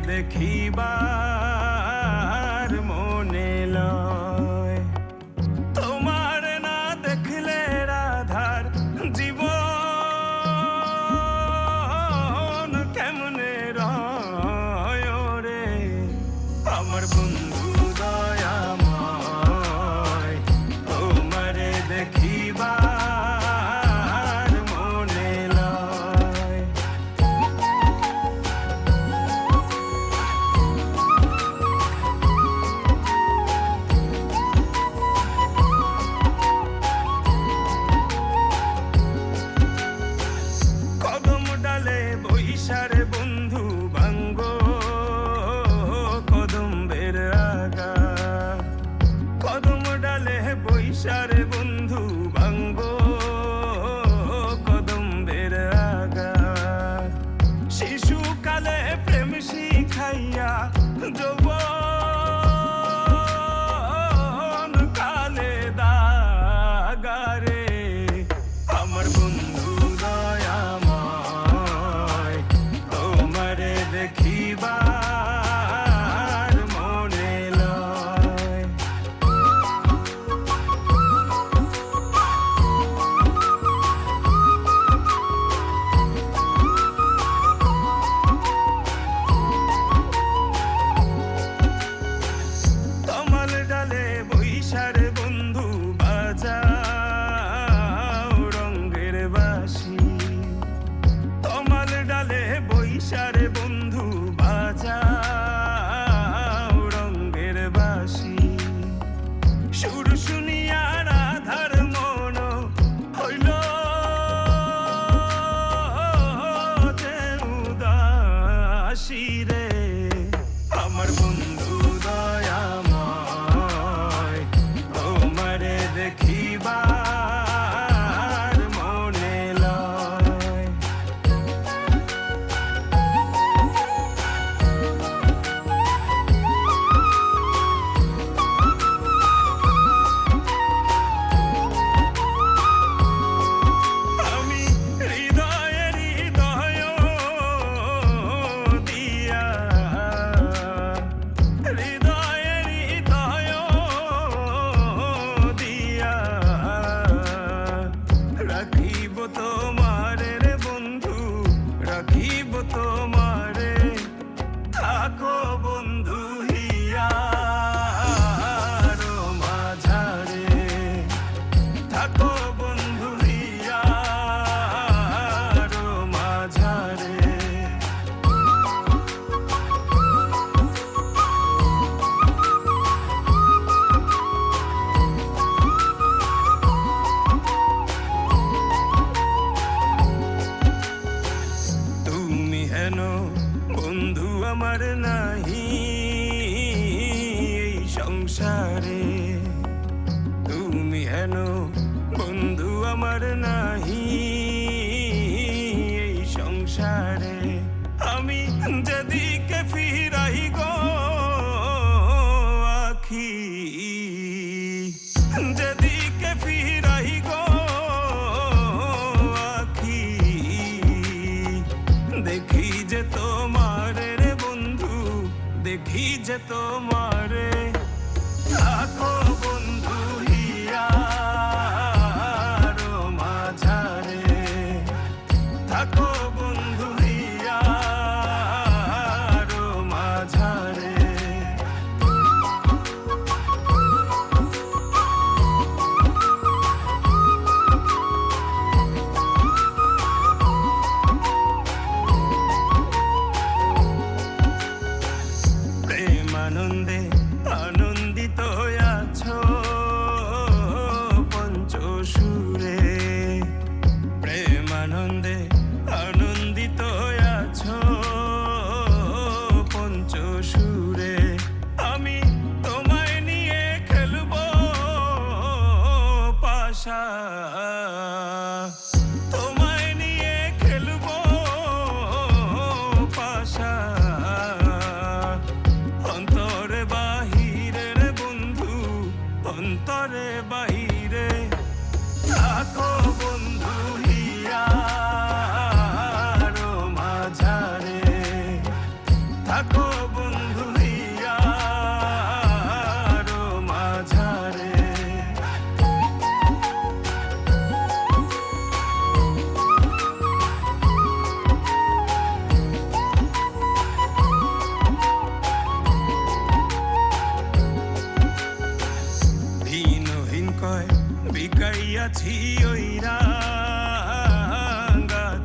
দেখিবা। Kashi. আর নাহি এই সংসারে। তুমি হেন বন্ধু আমার নাহি। তোমার বিকাইয়াছি ওই রাঙ্গা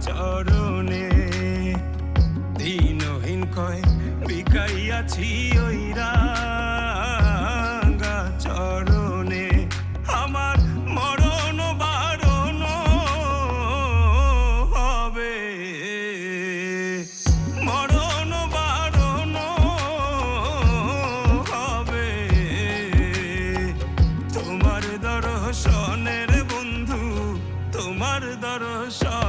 চরণে। দিনহীন কয় বিকাইয়াছি তোমার দর্শনে